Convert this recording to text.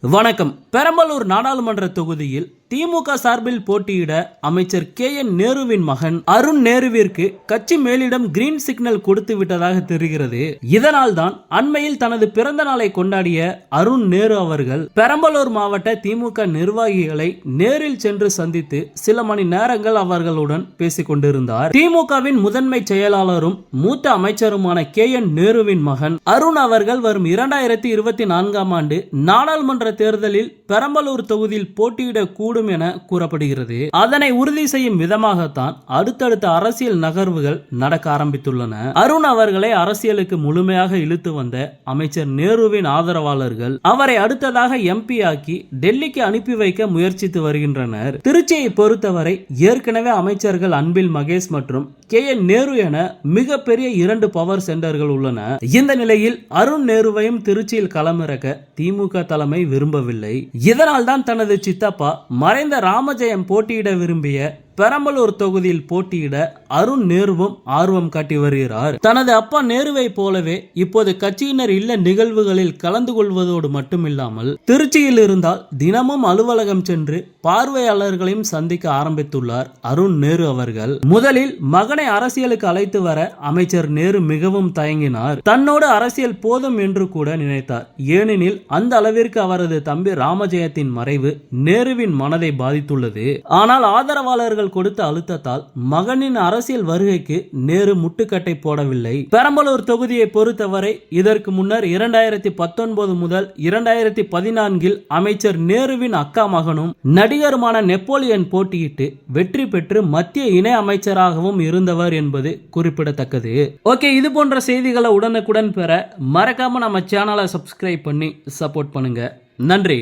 வணக்கம். பெரம்பலூர் நாடாளுமன்ற தொகுதியில் திமுக சார்பில் போட்டியிட அமைச்சர் கே என் நேருவின் மகன் அருண் நேருவிற்கு கட்சி மேலிடம் கிரீன் சிக்னல் கொடுத்து விட்டதாக தெரிகிறது. இதனால் தான் அண்மையில் தனது பிறந்த நாளை கொண்டாடிய அருண் நேரு அவர்கள் பெரம்பலூர் மாவட்ட திமுக நிர்வாகிகளை நேரில் சென்று சந்தித்து சில மணி நேரங்கள் அவர்களுடன் பேசிக் கொண்டிருந்தார். திமுகவின் முதன்மை செயலாளரும் மூத்த அமைச்சருமான கே என் நேருவின் மகன் அருண் அவர்கள் வரும் இரண்டாயிரத்தி இருபத்தி நான்காம் ஆண்டு நாடாளுமன்ற தேர்தலில் பெரம்பலூர் தொகுதியில் போட்டியிடக் கூடும் என கூறப்படுகிறது. அதனை உறுதி செய்யும் விதமாகத்தான் அடுத்தடுத்த அரசியல் நகர்வுகள் நடக்க ஆரம்பித்துள்ளன. அருண் அவர்களை அரசியலுக்கு முழுமையாக இழுத்து வந்த அமைச்சர் நேருவின் ஆதரவாளர்கள் அவரை அடுத்ததாக எம்பி ஆக்கி டெல்லிக்கு அனுப்பி வைக்க முயற்சித்து வருகின்றனர். திருச்சியை பொறுத்தவரை ஏற்கனவே அமைச்சர்கள் அன்பில் மகேஷ் மற்றும் கே என் நேரு என மிகப்பெரிய இரண்டு பவர் சென்டர்கள் உள்ளன. இந்த நிலையில் அருண் நேருவையும் திருச்சியில் களமிறக்க திமுக தலைமை விரும்பவில்லை. இதனால் தான் தனது சித்தப்பா மறைந்த ராமஜெயம் போட்டியிட விரும்பிய பெரம்பலூர் தொகுதியில் போட்டியிட அருண் நேருவும் ஆர்வம் காட்டி வருகிறார். தனது அப்பா நேருவை போலவே இப்போது கட்சியினர் இல்ல நிகழ்வுகளில் கலந்து கொள்வதோடு மட்டுமில்லாமல் திருச்சியில் இருந்தால் தினமும் அலுவலகம் சென்று பார்வையாளர்களையும் சந்திக்க ஆரம்பித்துள்ளார் அருண் நேரு அவர்கள். முதலில் மகனை அரசியலுக்கு அழைத்து வர அமைச்சர் நேரு மிகவும் தயங்கினார். தன்னோடு அரசியல் போதும் என்று கூட நினைத்தார். ஏனெனில் அந்த அளவிற்கு அவரது தம்பி ராமஜெயத்தின் மறைவு நேருவின் மனதை பாதித்துள்ளது. ஆனால் ஆதரவாளர்கள் அவர்கள் கொடுத்த அழுத்தத்தால் மகனின் அரசியல் வருகைக்கு நேரு முட்டுக்கட்டை போடவில்லை. பெரம்பலூர் தொகுதியை பொறுத்தவரை இதற்கு முன்னர் இரண்டாயிரத்தி பத்தொன்பது முதல் இரண்டாயிரத்தி பதினான்கில் அமைச்சர் நேருவின் அக்கா மகனும் நடிகருமான நெப்போலியன் போட்டியிட்டு வெற்றி பெற்று மத்திய இணை அமைச்சராகவும் இருந்தவர் என்பது குறிப்பிடத்தக்கது. ஓகே இது போன்ற செய்திகளை உடனுக்குடன் பெற மறக்காம நம்ம சேனலை சப்ஸ்கிரைப் பண்ணி சப்போர்ட் பண்ணுங்க. நன்றி.